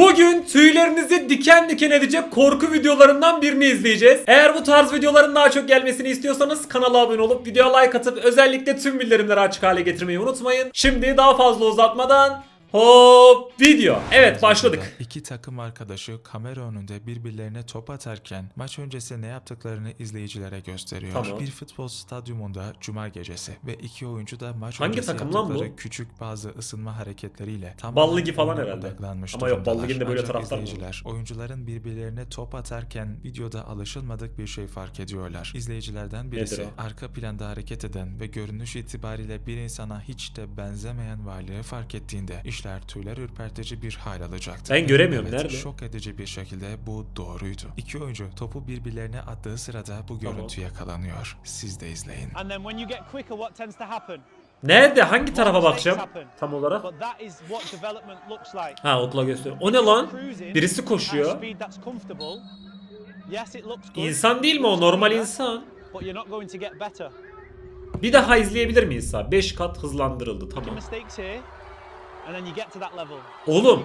Bugün tüylerinizi diken diken edecek korku videolarından birini izleyeceğiz. Eğer bu tarz videoların daha çok gelmesini istiyorsanız kanala abone olup videoya like atıp özellikle tüm bildirimleri açık hale getirmeyi unutmayın. Şimdi daha fazla uzatmadan hop video. Evet başladık. İki takım arkadaşı kamera önünde birbirlerine top atarken maç öncesi ne yaptıklarını izleyicilere gösteriyor. Tamam. Bir futbol stadyumunda cuma gecesi ve iki oyuncu da maç Hangi öncesi takım lan bu? küçük bazı ısınma hareketleriyle tam Ballı olarak Ligi falan herhalde. odaklanmış Ama yok, durumdalar. Ligi'nde böyle Ancak taraftar mı izleyiciler oyuncuların birbirlerine top atarken videoda alışılmadık bir şey fark ediyorlar. İzleyicilerden birisi Nedir o? arka planda hareket eden ve görünüş itibariyle bir insana hiç de benzemeyen varlığı fark ettiğinde işler tüyler ürpertici bir hal alacaktı. Ben göremiyorum, Evet, nerede? Şok edici bir şekilde bu doğruydu. İki oyuncu topu birbirlerine attığı sırada bu Tamam. görüntü yakalanıyor. Siz de izleyin. And then when you get quicker, what tends to happen? Nerede? Hangi tarafa bakacağım? Tam olarak. Ha okula göster. O ne lan? Birisi koşuyor. İnsan değil mi o? Normal insan. Bir daha izleyebilir miyiz sağ? 5 kat hızlandırıldı tamam. Oğlum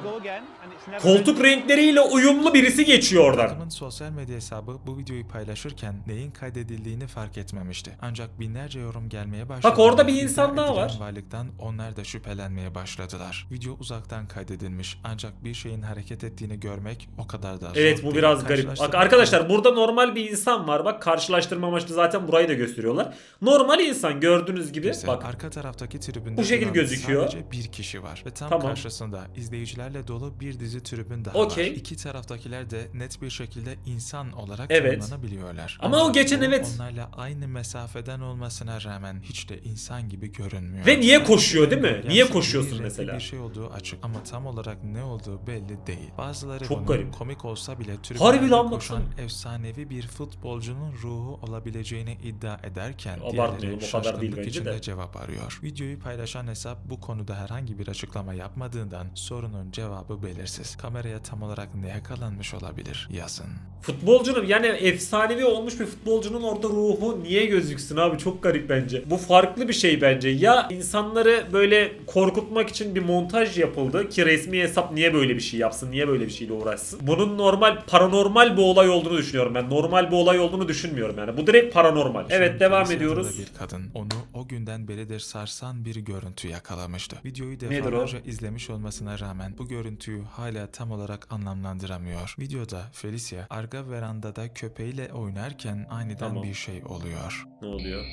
koltuk renkleriyle uyumlu birisi geçiyor oradan. Takımın sosyal medya hesabı bu videoyu paylaşırken neyin kaydedildiğini fark etmemişti. Ancak binlerce yorum gelmeye başladı. Bak orada bir insan daha var. Varlıktan onlar da şüphelenmeye başladılar. Video uzaktan kaydedilmiş ancak bir şeyin hareket ettiğini görmek o kadar da zor Evet bu biraz garip. Bak arkadaşlar burada normal bir insan var. Bak karşılaştırma amaçlı zaten burayı da gösteriyorlar. Normal insan gördüğünüz gibi. Bak arka taraftaki tribünde Bu şekil duran gözüküyor. Sadece bir kişi var ve tam Tamam. karşısında izleyicilerle dolu bir dizi tribün daha Okey. var. İki taraftakiler de net bir şekilde insan olarak Evet. tanımlanabiliyorlar. Ama o Ancak geçen bu evet. Onlarla aynı mesafeden olmasına rağmen hiç de insan gibi görünmüyor. Ve niye koşuyor, değil mi? Niye bir koşuyorsun renkli mesela? Bir şey olduğu açık ama tam olarak ne olduğu belli değil. Bazıları Çok bunun garip. komik olsa bile Harbi tribünlerde lan koşan baksana. efsanevi bir futbolcunun ruhu olabileceğini iddia ederken Abartmayalım, diğerleri o kadar değil şaşkınlık bence içinde de. cevap arıyor. Videoyu paylaşan hesap bu konuda herhangi bir açıklama yapmadığından sorunun cevabı belirsiz. Kameraya tam olarak ne yakalanmış olabilir? Yazın. futbolcunun yani efsanevi olmuş bir futbolcunun orada ruhu niye gözüksün abi çok garip bence. Bu farklı bir şey bence. Ya insanları böyle korkutmak için bir montaj yapıldı ki resmi hesap niye böyle bir şey yapsın? Niye böyle bir şeyle uğraşsın? Bunun normal paranormal bir olay olduğunu düşünüyorum ben. Normal bir olay olduğunu düşünmüyorum yani. Bu direkt paranormal. Evet Şimdi devam ediyoruz. Bir kadın onu o günden beridir sarsan bir görüntü yakalamıştı. Videoyu o? Defalarca izlemiş olmasına rağmen bu görüntüyü hala tam olarak anlamlandıramıyor. Videoda Felicia arka verandada köpeğiyle oynarken aniden Tamam. bir şey oluyor. Ne oluyor?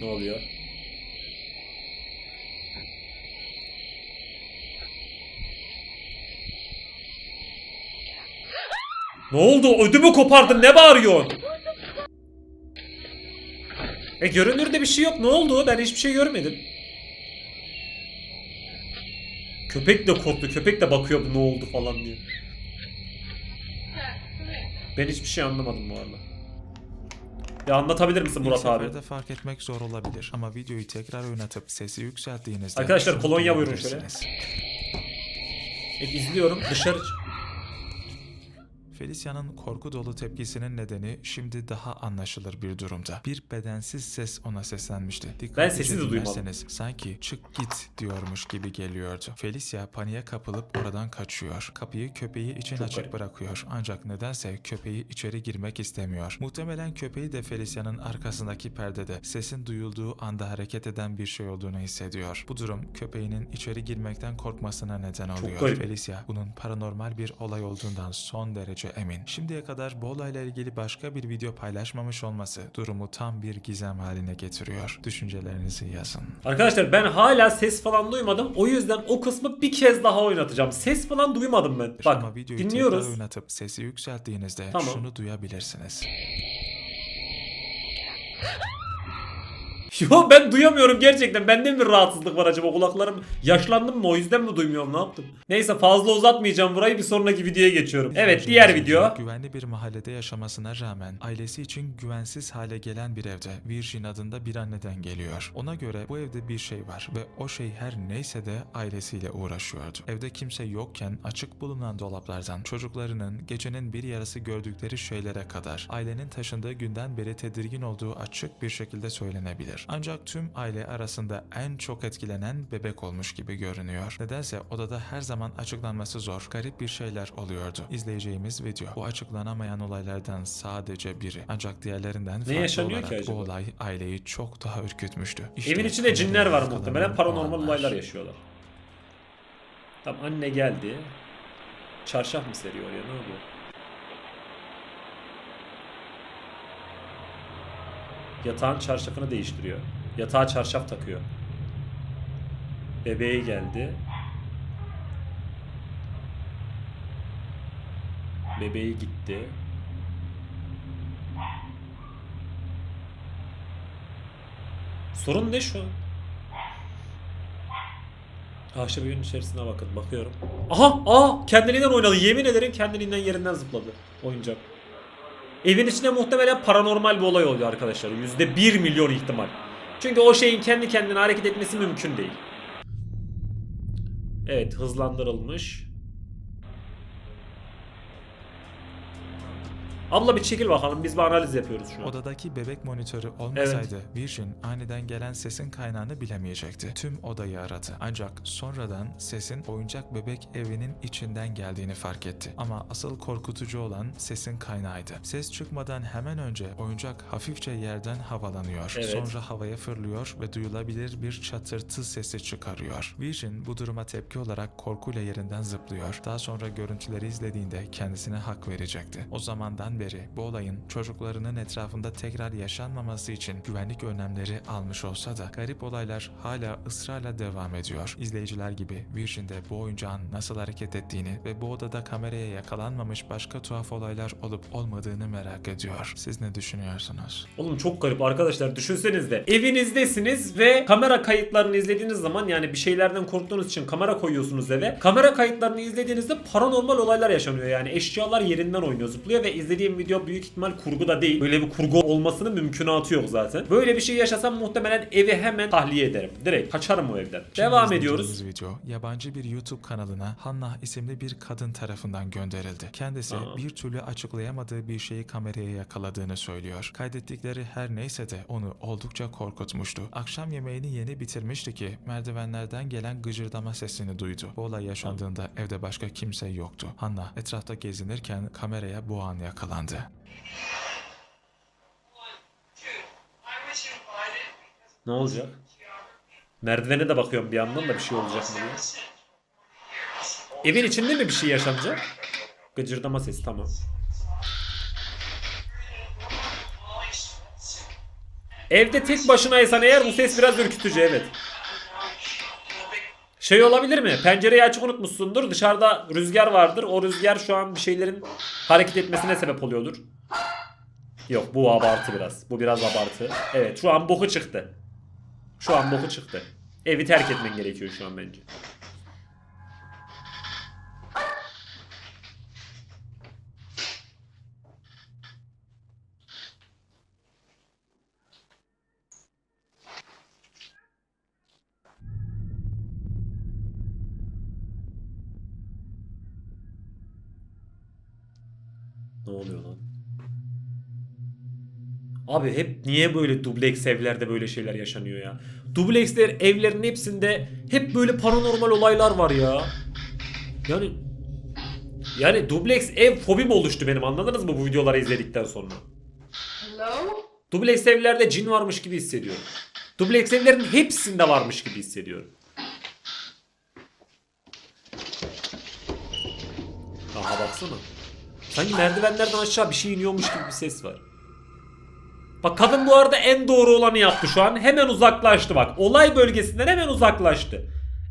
Ne oluyor? Ne oldu? Ödümü kopardın. Ne bağırıyorsun? E görünürde bir şey yok. Ne oldu? Ben hiçbir şey görmedim. Köpek de korktu. Köpek de bakıyor bu ne oldu falan diye. Ben hiçbir şey anlamadım bu arada. Ya anlatabilir misin İlk Murat abi? seferde fark etmek zor olabilir ama videoyu tekrar oynatıp sesi yükselttiğinizde Arkadaşlar, kolonya buyurun duyabilirsiniz. E, izliyorum. Dışarı Felicia'nın korku dolu tepkisinin nedeni şimdi daha anlaşılır bir durumda. Bir bedensiz ses ona seslenmişti. Dikkatlice sesi de duymadım. Sanki çık git diyormuş gibi geliyordu. Felicia paniğe kapılıp oradan kaçıyor. Kapıyı köpeği için Çok açık garip. bırakıyor. Ancak nedense köpeği içeri girmek istemiyor. Muhtemelen köpeği de Felicia'nın arkasındaki perdede sesin duyulduğu anda hareket eden bir şey olduğunu hissediyor. Bu durum köpeğinin içeri girmekten korkmasına neden oluyor. Felicia bunun paranormal bir olay olduğundan son derece emin. Şimdiye kadar bu olayla ilgili başka bir video paylaşmamış olması durumu tam bir gizem haline getiriyor. Düşüncelerinizi yazın. Arkadaşlar ben hala ses falan duymadım. O yüzden o kısmı bir kez daha oynatacağım. Ses falan duymadım ben. Bak Ama videoyu dinliyoruz. tekrar oynatıp sesi yükselttiğinizde Tamam. şunu duyabilirsiniz. Yo ben duyamıyorum gerçekten. Bende mi bir rahatsızlık var acaba? Kulaklarım yaşlandım mı? O yüzden mi duymuyorum? Ne yaptım? Neyse fazla uzatmayacağım burayı. Bir sonraki videoya geçiyorum. Evet diğer video. Güvenli bir mahallede yaşamasına rağmen ailesi için güvensiz hale gelen bir evde Virgin adında bir anneden geliyor. Ona göre bu evde bir şey var ve o şey her neyse de ailesiyle uğraşıyordu. Evde kimse yokken açık bulunan dolaplardan çocuklarının gecenin bir yarısı gördükleri şeylere kadar ailenin taşındığı günden beri tedirgin olduğu açık bir şekilde söylenebilir. Var. Ancak tüm aile arasında en çok etkilenen bebek olmuş gibi görünüyor. Nedense odada her zaman açıklanması zor, garip bir şeyler oluyordu. İzleyeceğimiz video bu açıklanamayan olaylardan sadece biri. Ancak diğerlerinden farklı yaşanıyor ki olarak bu olay aileyi çok daha ürkütmüştü. İşte Evin içinde cinler var muhtemelen. Paranormal olaylar yaşıyorlar. Tamam anne geldi. Çarşaf mı seriyor oraya ne oluyor? Yatağın çarşafını değiştiriyor. Yatağa çarşaf takıyor. Bebeği geldi. Bebeği gitti. Sorun ne şu? Ahşap evin içerisine bakın. Bakıyorum. Aha! Aa! Kendiliğinden oynadı. Yemin ederim kendiliğinden yerinden zıpladı. Oyuncak. Evin içinde muhtemelen paranormal bir olay oluyor arkadaşlar. Yüzde bir milyon ihtimal. Çünkü o şeyin kendi kendine hareket etmesi mümkün değil. Evet hızlandırılmış. Abla bir çekil bakalım biz bir analiz yapıyoruz şu an. Odadaki bebek monitörü olmasaydı Virgin aniden gelen sesin kaynağını bilemeyecekti. Tüm odayı aradı. Ancak sonradan sesin oyuncak bebek evinin içinden geldiğini fark etti. Ama asıl korkutucu olan sesin kaynağıydı. Ses çıkmadan hemen önce oyuncak hafifçe yerden havalanıyor. Evet. Sonra havaya fırlıyor ve duyulabilir bir çatırtı sesi çıkarıyor. Virgin bu duruma tepki olarak korkuyla yerinden zıplıyor. Daha sonra görüntüleri izlediğinde kendisine hak verecekti. O zamandan beri bu olayın çocuklarının etrafında tekrar yaşanmaması için güvenlik önlemleri almış olsa da garip olaylar hala ısrarla devam ediyor. İzleyiciler gibi Virgin de bu oyuncağın nasıl hareket ettiğini ve bu odada kameraya yakalanmamış başka tuhaf olaylar olup olmadığını merak ediyor. Siz ne düşünüyorsunuz? Oğlum çok garip arkadaşlar düşünsenize. Evinizdesiniz ve kamera kayıtlarını izlediğiniz zaman yani bir şeylerden korktuğunuz için kamera koyuyorsunuz eve. Kamera kayıtlarını izlediğinizde paranormal olaylar yaşanıyor yani. Eşyalar yerinden oynuyor zıplıyor ve izlediğim video büyük ihtimal kurgu da değil. Böyle bir kurgu olmasının mümkünatı yok zaten. Böyle bir şey yaşasam muhtemelen evi hemen tahliye ederim. Direkt kaçarım o evden. Devam Şimdi ediyoruz. izleyeceğimiz video yabancı bir YouTube kanalına Hannah isimli bir kadın tarafından gönderildi. Kendisi Tamam. bir türlü açıklayamadığı bir şeyi kameraya yakaladığını söylüyor. Kaydettikleri her neyse de onu oldukça korkutmuştu. Akşam yemeğini yeni bitirmişti ki merdivenlerden gelen gıcırdama sesini duydu. Bu olay yaşandığında evde başka kimse yoktu. Hannah etrafta gezinirken kameraya bu an yakalandı. Ne olacak? Merdivene de bakıyorum bir yandan da bir şey olacak mı. Evin içinde mi bir şey yaşanacak? Gıcırdama sesi tamam. Evde tek başınaysan eğer bu ses biraz ürkütücü evet. Şey olabilir mi? Pencereyi açık unutmuşsundur. Dışarıda rüzgar vardır. O rüzgar şu an bir şeylerin hareket etmesine sebep oluyordur. Yok bu abartı biraz. Bu biraz abartı. Evet şu an boku çıktı. Şu an boku çıktı. Evi terk etmen gerekiyor şu an bence. Ne oluyor lan? Abi hep niye böyle dubleks evlerde böyle şeyler yaşanıyor ya? Dubleksler evlerin hepsinde hep böyle paranormal olaylar var ya. Yani yani dubleks ev fobim oluştu benim anladınız mı bu videoları izledikten sonra? Hello? Dubleks evlerde cin varmış gibi hissediyorum. Dubleks evlerin hepsinde varmış gibi hissediyorum. Aha baksana. Sanki merdivenlerden aşağı bir şey iniyormuş gibi bir ses var. Bak kadın bu arada en doğru olanı yaptı şu an. Hemen uzaklaştı bak. Olay bölgesinden hemen uzaklaştı.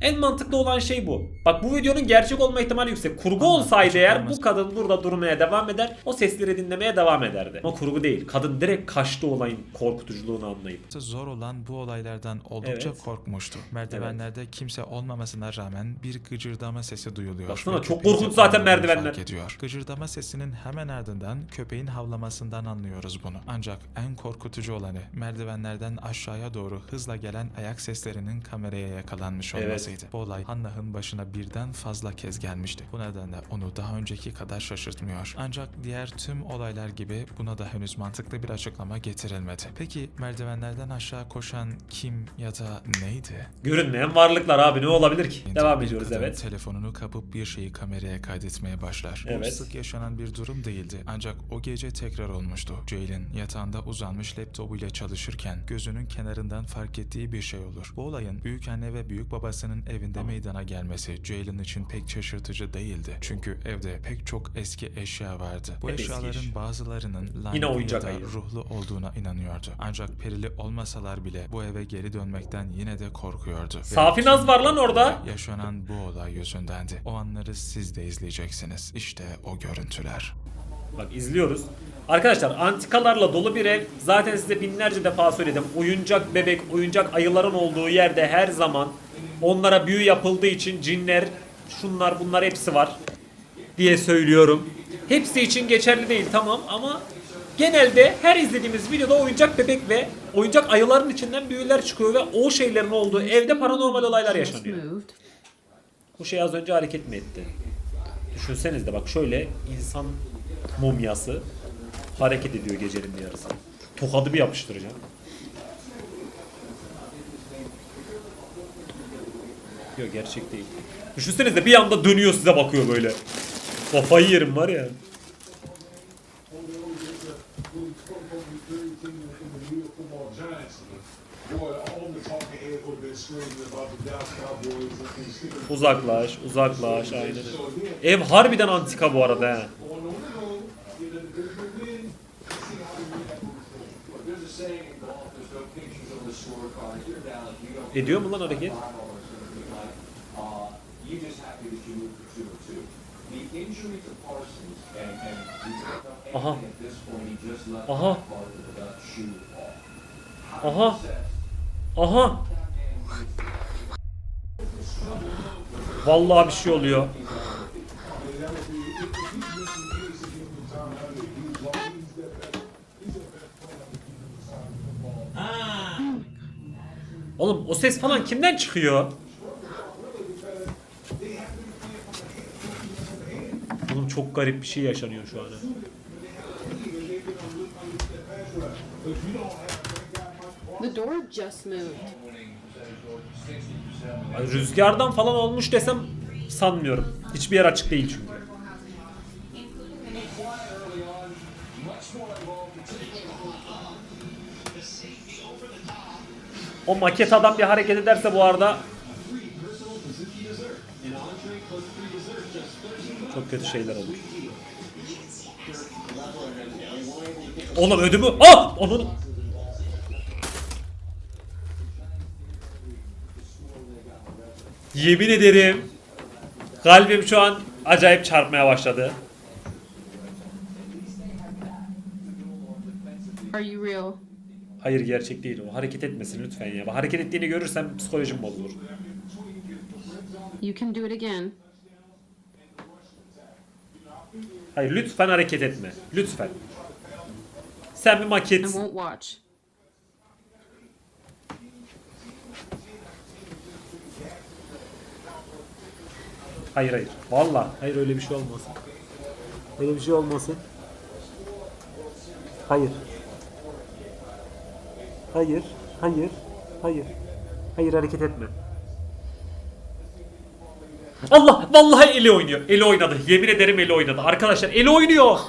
En mantıklı olan şey bu. Bak bu videonun gerçek olma ihtimali yüksek. Kurgu Ama olsaydı eğer bu açıklaması- kadın burada durmaya devam eder. O sesleri dinlemeye devam ederdi. Ama kurgu değil. Kadın direkt kaçtı olayın korkutuculuğunu anlayıp. Zor olan bu olaylardan oldukça Evet. korkmuştu. Merdivenlerde kimse olmamasına rağmen bir gıcırdama sesi duyuluyor. Baksana, çok korkunç zaten merdivenler. ediyor. Gıcırdama sesinin hemen ardından köpeğin havlamasından anlıyoruz bunu. Ancak en korkutucu olanı merdivenlerden aşağıya doğru hızla gelen ayak seslerinin kameraya yakalanmış Evet. Olmaktaydı. Bu olay Hannah'ın başına birden fazla kez gelmişti. Bu nedenle onu daha önceki kadar şaşırtmıyor. Ancak diğer tüm olaylar gibi buna da henüz mantıklı bir açıklama getirilmedi. Peki merdivenlerden aşağı koşan kim ya da neydi? Görünmeyen varlıklar abi ne olabilir ki? Devam Bir ediyoruz evet. Telefonunu kapıp bir şeyi kameraya kaydetmeye başlar. Bu Evet. sık yaşanan bir durum değildi. Ancak o gece tekrar olmuştu. Jalen yatağında uzanmış laptopuyla çalışırken gözünün kenarından fark ettiği bir şey olur. Bu olayın büyük anne ve büyük babasının evinde meydana gelmesi Jalen için pek şaşırtıcı değildi. Çünkü evde pek çok eski eşya vardı. Bu Hep eski eşyaların eşya. bazılarının lanetli ya oyuncak da ayı. ruhlu olduğuna inanıyordu. Ancak perili olmasalar bile bu eve geri dönmekten yine de korkuyordu. Safi Naz var lan orada. Yaşanan bu olay yüzündendi. O anları siz de izleyeceksiniz. İşte o görüntüler. Bak izliyoruz. Arkadaşlar antikalarla dolu bir ev. Zaten size binlerce defa söyledim. Oyuncak bebek, oyuncak ayıların olduğu yerde her zaman onlara büyü yapıldığı için cinler, şunlar bunlar hepsi var diye söylüyorum. Hepsi için geçerli değil tamam ama genelde her izlediğimiz videoda oyuncak bebek ve oyuncak ayıların içinden büyüler çıkıyor ve o şeylerin olduğu evde paranormal olaylar yaşanıyor. Bu şey az önce hareket mi etti? Düşünseniz de bak şöyle insan mumyası hareket ediyor gecenin bir yarısı. Tokadı bir yapıştıracağım. Yok gerçek değil. Düşünseniz de bir anda dönüyor size bakıyor böyle. Kafayı yerim var ya. Uzaklaş, uzaklaş aynen. Ev harbiden antika bu arada he. Ediyor mu lan hareket? You just happy that you moved to two oh two. The injury to Parsons, and, and anything at this point, he just left Aha. that part of the shoe off. Aha. Aha. Vallahi bir şey oluyor. Oğlum o ses falan kimden çıkıyor? Çok garip bir şey yaşanıyor şu an. The door just moved. Ay, Rüzgardan falan olmuş desem sanmıyorum. Hiçbir yer açık değil çünkü. O maket adam bir hareket ederse bu arada çok kötü şeyler olur. Oğlum ödümü... Ah! Onun... Yemin ederim kalbim şu an acayip çarpmaya başladı. Are you real? Hayır gerçek değil o. Hareket etmesin lütfen ya. Hareket ettiğini görürsem psikolojim bozulur. You can do it again. Hayır lütfen hareket etme. Lütfen. Sen bir I maket. won't watch. Hayır hayır. Valla. Hayır öyle bir şey olmasın. Öyle bir şey olmasın. Hayır. Hayır. Hayır. Hayır. Hayır hareket etme. Allah! Vallahi eli oynuyor. Eli oynadı. Yemin ederim eli oynadı. Arkadaşlar eli oynuyor.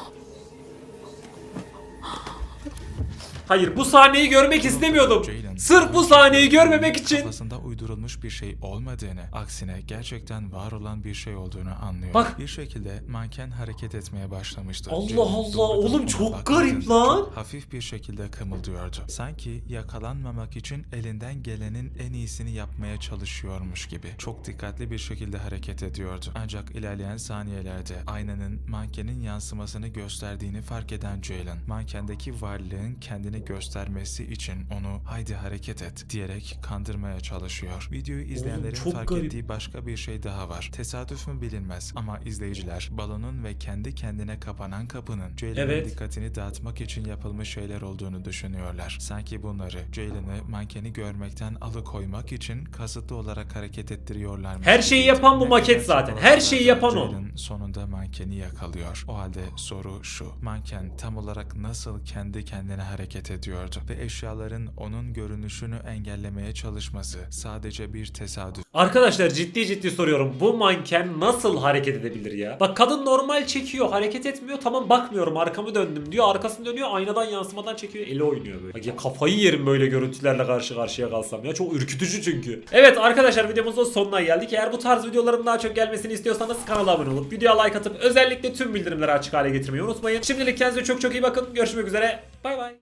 Hayır bu sahneyi görmek istemiyordum. Sırf bu sahneyi görmemek için. Kafasında uydurulmuş bir şey olmadığını, aksine gerçekten var olan bir şey olduğunu anlıyor. Bak. Bir şekilde manken hareket etmeye başlamıştı. Allah Allah, doğrudan oğlum ona çok baktığında garip lan. çok hafif bir şekilde kımıldıyordu. Sanki yakalanmamak için elinden gelenin en iyisini yapmaya çalışıyormuş gibi. Çok dikkatli bir şekilde hareket ediyordu. Ancak ilerleyen saniyelerde aynanın mankenin yansımasını gösterdiğini fark eden Jalen, mankendeki varlığın kendini göstermesi için onu haydi hareket et diyerek kandırmaya çalışıyor. Videoyu izleyenlerin çok fark garip. ettiği başka bir şey daha var. Tesadüf mü bilinmez ama izleyiciler balonun ve kendi kendine kapanan kapının Jalen'ın Evet. dikkatini dağıtmak için yapılmış şeyler olduğunu düşünüyorlar. Sanki bunları Jalen'ı mankeni görmekten alıkoymak için kasıtlı olarak hareket ettiriyorlar. Her şeyi yapan bu maket zaten. Her şeyi yapan o. Sonunda mankeni yakalıyor. O halde soru şu. Manken tam olarak nasıl kendi kendine hareket ediyordu ve eşyaların onun görünüşünü engellemeye çalışması sadece bir tesadüf Arkadaşlar ciddi ciddi soruyorum. Bu manken nasıl hareket edebilir ya? Bak kadın normal çekiyor. Hareket etmiyor. Tamam bakmıyorum. Arkamı döndüm diyor. Arkasını dönüyor. Aynadan yansımadan çekiyor. Eli oynuyor böyle. Bak ya kafayı yerim böyle görüntülerle karşı karşıya kalsam ya. Çok ürkütücü çünkü. Evet arkadaşlar videomuzun sonuna geldik. Eğer bu tarz videoların daha çok gelmesini istiyorsanız kanala abone olup videoya like atıp özellikle tüm bildirimleri açık hale getirmeyi unutmayın. Şimdilik kendinize çok çok iyi bakın. Görüşmek üzere. Bay bay.